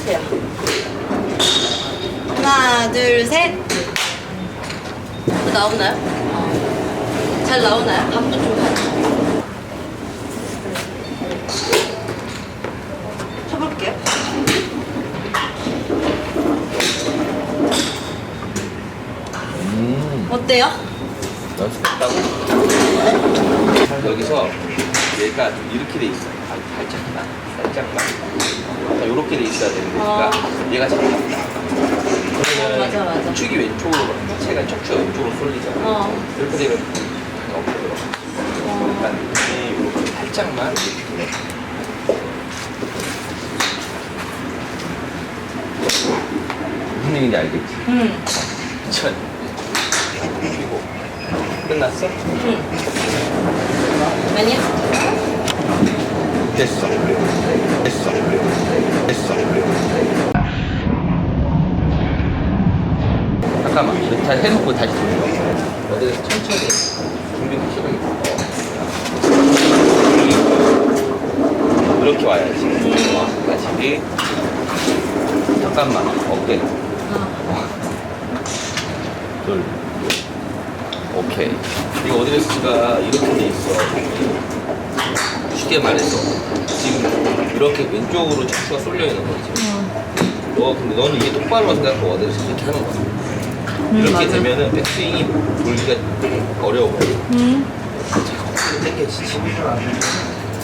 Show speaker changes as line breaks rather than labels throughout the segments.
해주세요. 하나, 둘, 셋. 또 나오나요? 어. 잘 나오나요? 감도 좀 가요. 쳐볼게요.
음,
어때요?
연습했다고? 여기서 얘가 좀 이렇게 돼 있어. 아, 살짝만, 살짝만. 이렇게 돼 있어야 되는 거니까 얘가 잘 맞다.
어, 맞아, 맞아.
축이 왼쪽으로 가. 체가 척추가 왼쪽으로 쏠리잖아.
어.
이렇게 되면 들어가. 일단 이렇게 살짝만 이렇게. 무슨 얘기인지 알겠지?
응.
천. 그리고 끝났어?
응. 아니야?
됐어. 됐어. 됐어. 잠깐만. 이렇게 다 해놓고 다시 돌려. 어디서 천천히 준비 시작하겠어. 이렇게 와야지. 어, 다시. 잠깐만. 어깨.
어.
둘. 오케이. 이거 어드레스가 이렇게 돼 있어. 쉽게 말해서 지금 이렇게 왼쪽으로 척추가 쏠려 있는 거지. 너 근데 너는 이게 똑바로 어드레스 이렇게 하는 거야. 이렇게
맞아.
되면은 백스윙이 돌기가 어려워.
응.
자꾸 땡겨지지.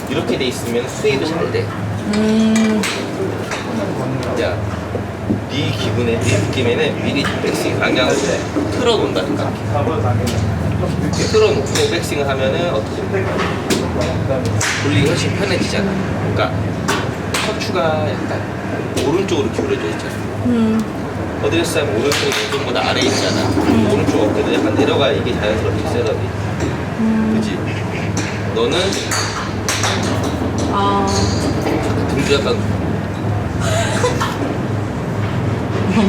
이렇게 돼 있으면 스웨이도 잘 돼.
음.
야, 네 기분에, 네 느낌에는 미리 백스윙 방향을 틀어 놓는다 생각해. 이렇게 틀어놓고 백스윙을 하면은 어떻게 돌리기 훨씬 편해지잖아. 그러니까 척추가 약간 오른쪽으로 기울어져 있잖아.
음.
어드레스 하면 오른쪽이 왼쪽보다 아래에 있잖아. 오른쪽 어깨도 약간 내려가 이게 자연스럽게 셋업이. 그지? 너는
아.
등도 약간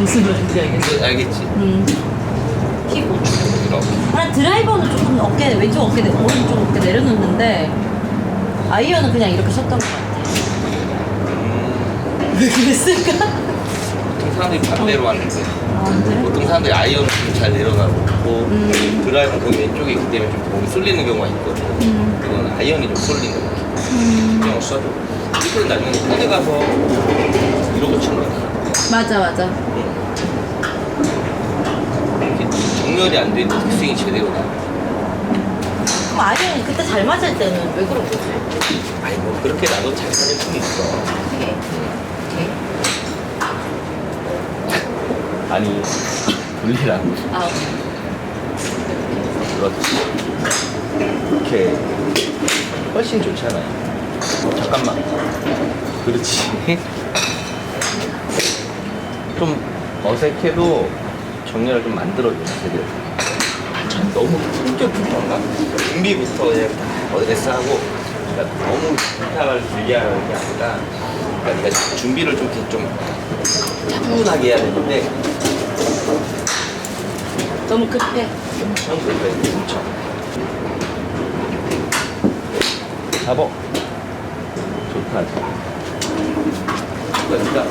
무슨 말인지 알겠어.
알겠지?
음. 키고.
이렇게.
아, 드라이버는 조금 어깨, 왼쪽 어깨, 내- 오른쪽 어깨 내려놓는데, 아이언은 그냥 이렇게 쳤던 것 같아.
음,
왜 그랬을까?
보통 사람들이 반대로 하는데
아, 그래?
보통 사람들이 아이언을 좀 잘 내려가고
음.
드라이브는 거기 왼쪽에 있기 때문에 좀 몸이 쏠리는 경우가 있거든.
음.
그건 아이언이 좀 쏠리는 거야.
음.
신경 써줘. 이렇게 나중에 코드 가서 이러고 치는 거야.
맞아, 맞아.
이렇게 정렬이 안 되는 특스윙이 제대로 나.
그럼 아이언이 그때 잘 맞을 때는 왜 그런 거지?
아니 뭐 그렇게 나도 잘 사는 분이 있어. 아니 돌리라고.
아,
그렇지. 이렇게 훨씬 좋잖아. 어, 잠깐만. 그렇지. 좀 어색해도 정렬을 좀 만들어줘, 제대로. 참 너무 성격부터인가? 준비부터 그냥 어드레스 하고, 그러니까 너무 부탁을 길게 하는 게 아니라, 그러니까 네가 준비를 좀 이렇게 좀 차분하게 해야 되는데,
너무 급해.
엄청 그래, 엄청. 잡어. 좋다. 그러니까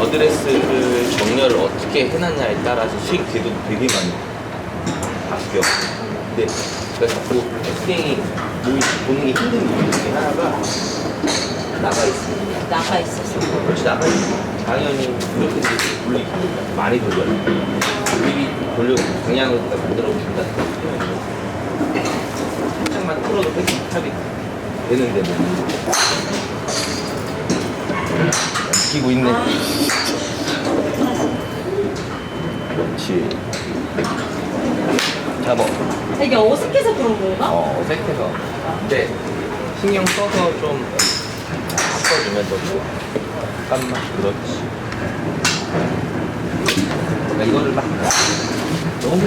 어드레스를 정렬을 어떻게 해놨냐에 따라서 스윙 궤도도 되게 많이 바뀌어. 근데 그러니까 자꾸 몸이 보는 게 힘든 이유 중에 하나가 나가 있으니까.
나가 있어서.
그렇지 나가 있으니까. 당연히 이렇게 돌리기. 많이 돼. 미리 돌려 방향을 만들어 준다. 살짝만 틀어도 탑이 되는데 뭐. 끼고 있네.
아.
그렇지. 잡어.
되게 어색해서 그런 건가?
어, 어색해서. 근데 신경 써서 좀 바꿔주면 더 좋아. 잠깐만. 그렇지. 그러니까 이거를 막 너무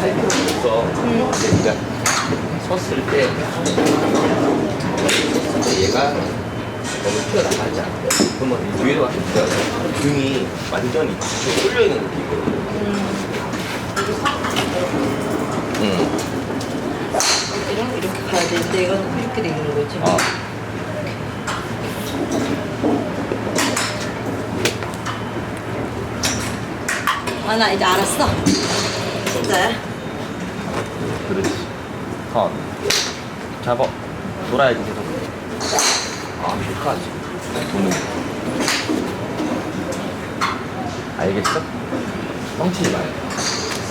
할 필요 없어. 네가 섰을 때, 섰을 때 얘가 너무 튀어나가지 않고 그러면 뒤에도 왔을 때 등이 완전히 뒤쪽에 쏠려 있는 느낌이거든. 응.
이런 이렇게 가야 되는데 이건 이렇게 돼 있는 거지.
어.
아, 나 이제 알았어. 진짜야?
그렇지. 턴. 잡아. 돌아야지 계속. 아, 좋다, 지 금. 보는 거. 알겠어? 뻥치지 말고.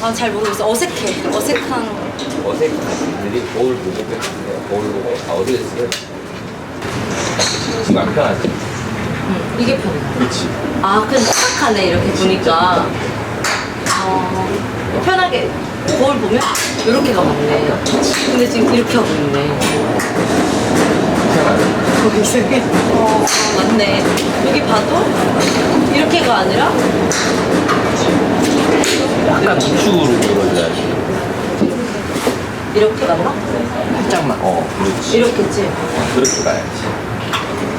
아, 잘 모르겠어. 어색해. 어색한.
어색한 분들이 거울 보고 뺐는데 거울 보고 아 어디 갔어요? 지금 안 편하지?
응, 이게 편해.
그렇지.
아, 근데 딱딱하네, 이렇게 보니까. 어, 편하게. 거울 보면 이렇게가 맞네. 근데 지금 이렇게 하고 있네. 어, 이상해. 어, 맞네. 여기 봐도 이렇게가 아니라
약간 우측으로 늘어져야지.
이렇게 맞나?
살짝만. 어, 그렇지.
이렇게지.
어, 그렇게 가야지.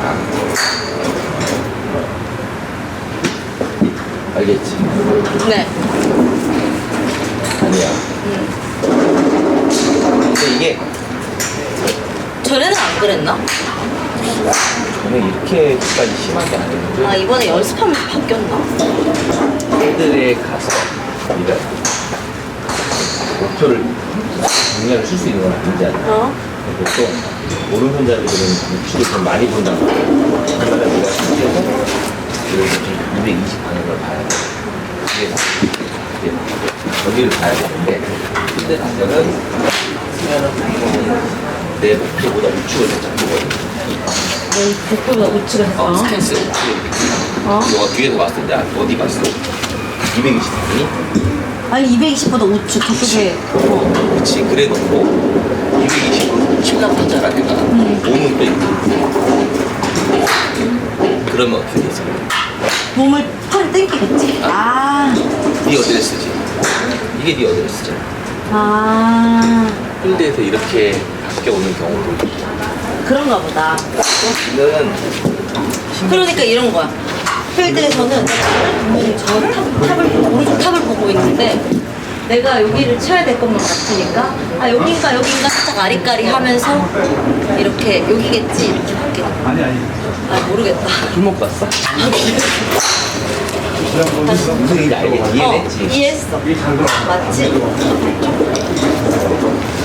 아. 알겠지?
네.
아니야. 근데 이게
전에는 안 그랬나?
저는 이렇게까지 심하게 안 했는데
아, 이번에 연습하면서 바뀌었나?
애들에 가서 우리가 목표를 정리를 쓸 수 있는 건 아니잖아.
어?
보통 오른손잡이들은 우측을 좀 많이 본다고 그러면 내가 실제로 그래서 좀220 방향을 봐야 돼. 그래서 이제 여기를 봐야 되는데 가서는 수면은 내 목표보다 우측을 살짝 보거든.
우측을 했어.
어, 스탠스 우측.
어?
너가 뒤에서 봤을 때 어디 봤어? 220이니?
아니, 220보다 우측 저쪽에. 어.
그렇지 그래 놓고 220 심각하잖아 내가 몸은 또 있고 그러면 어떻게 되지?
몸을 팔 땡기겠지? 아.
네 어드레스지 이게 네 어드레스잖아
아.
필드에서 이렇게 바뀌어오는 경우도 있고
그런가 보다.
이거는
그러니까 이런 거야. 필드에서는 분명히 저 탑, 탑을 보고, 오른쪽 탑을 보고 있는데 내가 여기를 쳐야 될 것만 같으니까 아 여긴가 여긴가 살짝 아리까리 하면서 이렇게 여기겠지 이렇게 거야.
아니 아니
아 모르겠다.
술 먹고 왔어?
다시.
무슨 일인지 알겠지? 이해했지?
어, 이해했어. 맞지?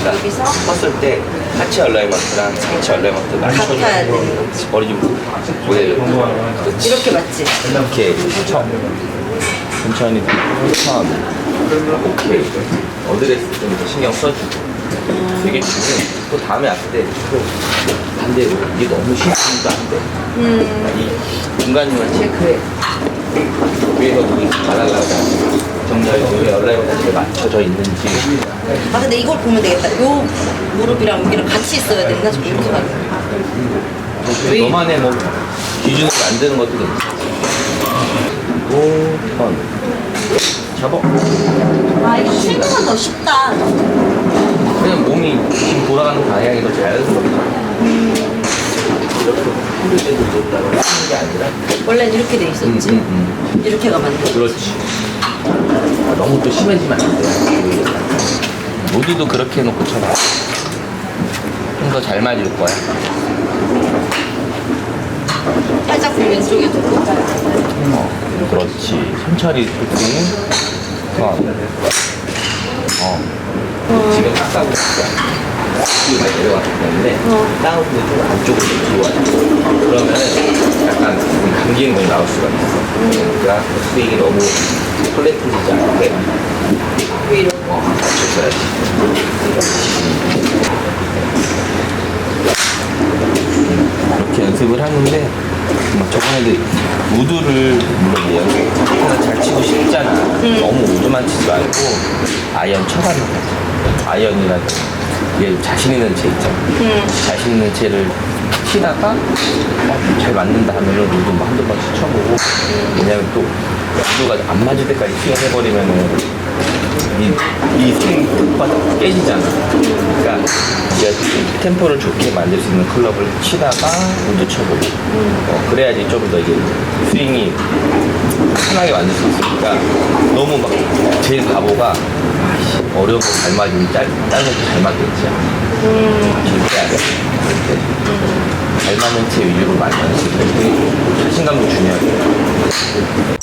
자,
여기서
섰을 때 하체 얼라이먼트랑 상체 얼라이먼트 맞춰주고
같아야 되는
머리 좀 그렇지.
이렇게 맞지?
이렇게 쳐 천천히 턴 오케이. 어드레스 좀 더 신경 써주고. 되게 중요해 또 다음에 왔을 때또 반대로 이게 너무 심해도 안돼 이 중간중간 체크해 위에서 누구 말하려고 얼라이먼트 잘 맞춰져 있는지
아 근데 이걸 보면 되겠다. 요 무릎이랑 여기랑 같이 있어야 된다. 좀 이렇게 가야 왜?
너만의 뭐 기준을 만드는 것도 괜찮지 오턴 잡아
아 이거 쉬는 건더 쉽다.
그냥 몸이 지금 돌아가는 방향이 더 자연스럽잖아. 이렇게 풀을 때도 높다고 하는 게 아니라.
원래는 이렇게 돼 있었지.
음, 음,
이렇게가 맞는
음.
거지.
그렇지. 아, 너무 또 심해지면 안 돼. 모두도 그렇게 해놓고 쳐봐. 좀더 잘 맞을 거야.
살짝 왼쪽에 두고.
어, 그렇지. 천천히 툭 어. 어. 지금 있어. 이거 많이 내려왔기 때문에 다운도 좀 안쪽으로 좀 들어와요. 그러면은 약간 좀 감기는 건 나올 수가 있어. 그러니까 스윙이 너무 플랫해지지 않게
위로.
어, 맞춰줘야지. 이렇게 연습을 하는데 막 저번에도 우드를 물론 연습 하나 잘 치고 싶잖아. 너무 우드만 치지 말고 아이언 쳐가는 거지. 아이언이나 얘 자신 있는 채 있잖아. 자신 있는 채를 치다가 어, 잘 맞는다 하면은 우드 뭐 한두 번씩 쳐보고 왜냐면 또 우드가 안 맞을 때까지 스윙해버리면은 이, 이 스윙 템포가 깨지잖아. 그러니까 이제 템포를 좋게 만들 수 있는 클럽을 치다가 먼저 쳐보고. 어, 그래야지 좀 더 이게 스윙이 편하게 만들 수 있으니까 너무 막 제일 바보가 아이씨, 어려운 거 잘 맞으면 짧, 짧은 거잘 맞겠지. 절대 안 돼. 절대. 잘 맞는 채 위주로 많이 연습해. 자신감도 중요하고.